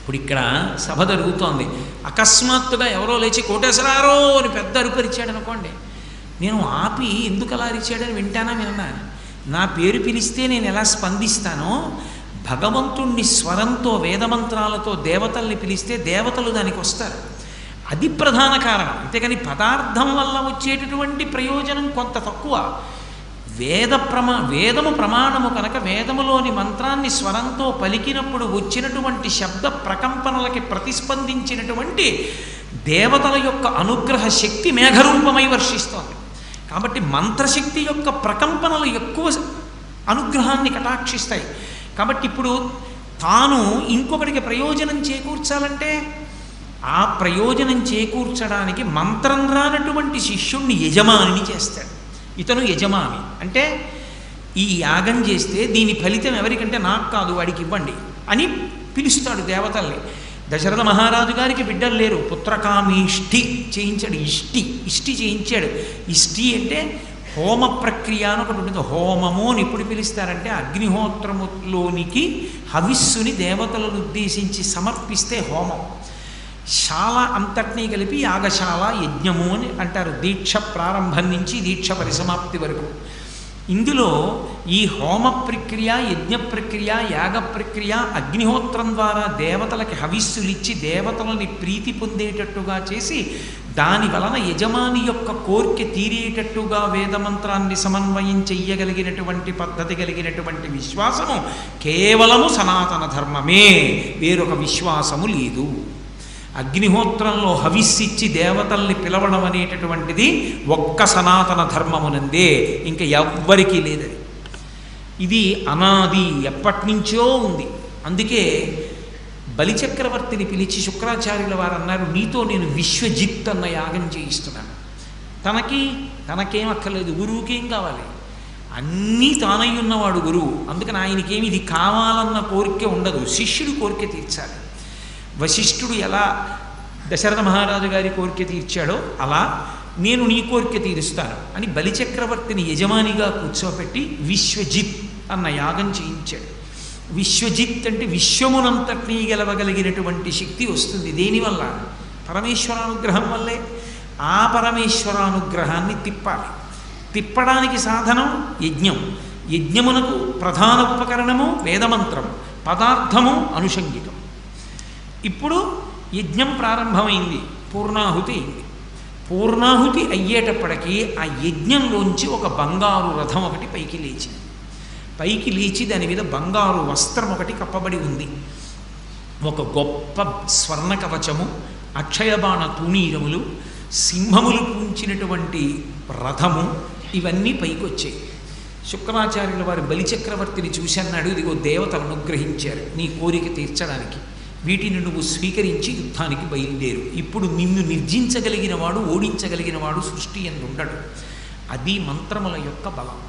ఇప్పుడు ఇక్కడ సభ జరుగుతోంది. అకస్మాత్తుగా ఎవరో లేచి కోటేశ్వరారో అని పెద్ద అరుపరిచాడు అనుకోండి. నేను ఆపి ఎందుకు అలా అరిచాడని వింటానా విన్నా? నా పేరు పిలిస్తే నేను ఎలా స్పందిస్తానో? భగవంతుణ్ణి స్వరంతో వేదమంత్రాలతో దేవతల్ని పిలిస్తే దేవతలు దానికి వస్తారు. అది ప్రధాన కారణం. అంతేకాని పదార్థం వల్ల వచ్చేటటువంటి ప్రయోజనం కొంత తక్కువ. వేద ప్రమా వేదము ప్రమాణము కనుక వేదములోని మంత్రాన్ని స్వరంతో పలికినప్పుడు వచ్చినటువంటి శబ్ద ప్రకంపనలకి ప్రతిస్పందించినటువంటి దేవతల యొక్క అనుగ్రహ శక్తి మేఘరూపమై వర్షిస్తోంది. కాబట్టి మంత్రశక్తి యొక్క ప్రకంపనలు ఎక్కువ అనుగ్రహాన్ని కటాక్షిస్తాయి. కాబట్టి ఇప్పుడు తాను ఇంకొకటికి ప్రయోజనం చేకూర్చాలంటే ఆ ప్రయోజనం చేకూర్చడానికి మంత్రం రానటువంటి శిష్యుణ్ణి యజమానిని చేస్తాడు. ఇతను యజమాని. అంటే ఈ యాగం చేస్తే దీని ఫలితం ఎవరికంటే నాకు కాదు వాడికి ఇవ్వండి అని పిలుస్తాడు దేవతల్ని. దశరథ మహారాజు గారికి బిడ్డలు లేరు. పుత్రకామీష్టి చేయించాడు ఇష్టి ఇష్టి చేయించాడు. ఇష్టి అంటే హోమ ప్రక్రియ అని ఒకటి ఉంటుంది. హోమము అని ఎప్పుడు పిలుస్తారంటే అగ్నిహోత్రములోనికి హవిస్సుని దేవతలను ఉద్దేశించి సమర్పిస్తే హోమం. శాల అంతటినీ కలిపి యాగశాల యజ్ఞము అని అంటారు. దీక్ష ప్రారంభం నుంచి దీక్ష పరిసమాప్తి వరకు. ఇందులో ఈ హోమ ప్రక్రియ యజ్ఞ ప్రక్రియ యాగ ప్రక్రియ అగ్నిహోత్రం ద్వారా దేవతలకి హవిస్సులిచ్చి దేవతలని ప్రీతి పొందేటట్టుగా చేసి దాని వలన యజమాని యొక్క కోరిక తీరేటట్టుగా వేదమంత్రాన్ని సమన్వయం చెయ్యగలిగినటువంటి పద్ధతి కలిగినటువంటి విశ్వాసము కేవలము సనాతన ధర్మమే. వేరొక విశ్వాసము లేదు. అగ్నిహోత్రంలో హవిస్సిచ్చి దేవతల్ని పిలవడం అనేటటువంటిది ఒక్క సనాతన ధర్మమునందే. ఇంకా ఎవ్వరికీ లేదది. ఇది అనాది ఎప్పటి నుంచో ఉంది. అందుకే బలిచక్రవర్తిని పిలిచి శుక్రాచార్యుల వారు అన్నారు నీతో నేను విశ్వజిత్ అన్న యాగం చేయిస్తున్నాను. తనకి తనకేం అక్కర్లేదు గురువుకేం కావాలి? అన్నీ తానై ఉన్నవాడు గురువు. అందుకని ఆయనకేమి ఇది కావాలన్న కోరిక ఉండదు. శిష్యుడు కోరిక తీర్చాలి. వశిష్ఠుడు ఎలా దశరథ మహారాజు గారి కోరిక తీర్చాడో అలా నేను నీ కోరిక తీరుస్తాను అని బలిచక్రవర్తిని యజమానిగా కూర్చోబెట్టి విశ్వజిత్ అన్న యాగం చేయించాడు. విశ్వజిత్ అంటే విశ్వమునంతటినీ గెలవగలిగినటువంటి శక్తి వస్తుంది. దేనివల్ల? పరమేశ్వరానుగ్రహం వల్లే. ఆ పరమేశ్వరానుగ్రహాన్ని తిప్పాలి. తిప్పడానికి సాధనం యజ్ఞం. యజ్ఞమునకు ప్రధాన ఉపకరణము వేదమంత్రం. పదార్థము అనుషంగికం. ఇప్పుడు యజ్ఞం ప్రారంభమైంది. పూర్ణాహుతి అయింది. పూర్ణాహుతి అయ్యేటప్పటికీ ఆ యజ్ఞంలోంచి ఒక బంగారు రథం ఒకటి పైకి లేచింది. పైకి లేచి దాని మీద బంగారు వస్త్రం ఒకటి కప్పబడి ఉంది. ఒక గొప్ప స్వర్ణ కవచము అక్షయబాణ తూణీరములు సింహములు పూంచినటువంటి రథము ఇవన్నీ పైకి వచ్చాయి శుక్రాచార్యుల వారి బలిచక్రవర్తిని చూసి అన్నాడు ఇదిగో దేవత అనుగ్రహించారు నీ కోరిక తీర్చడానికి. వీటిని నువ్వు స్వీకరించి యుద్ధానికి బయలుదేరు. ఇప్పుడు నిన్ను నిర్జించగలిగిన వాడు ఓడించగలిగిన వాడు సృష్టి ఎందుండడు అది మంత్రముల యొక్క బలం.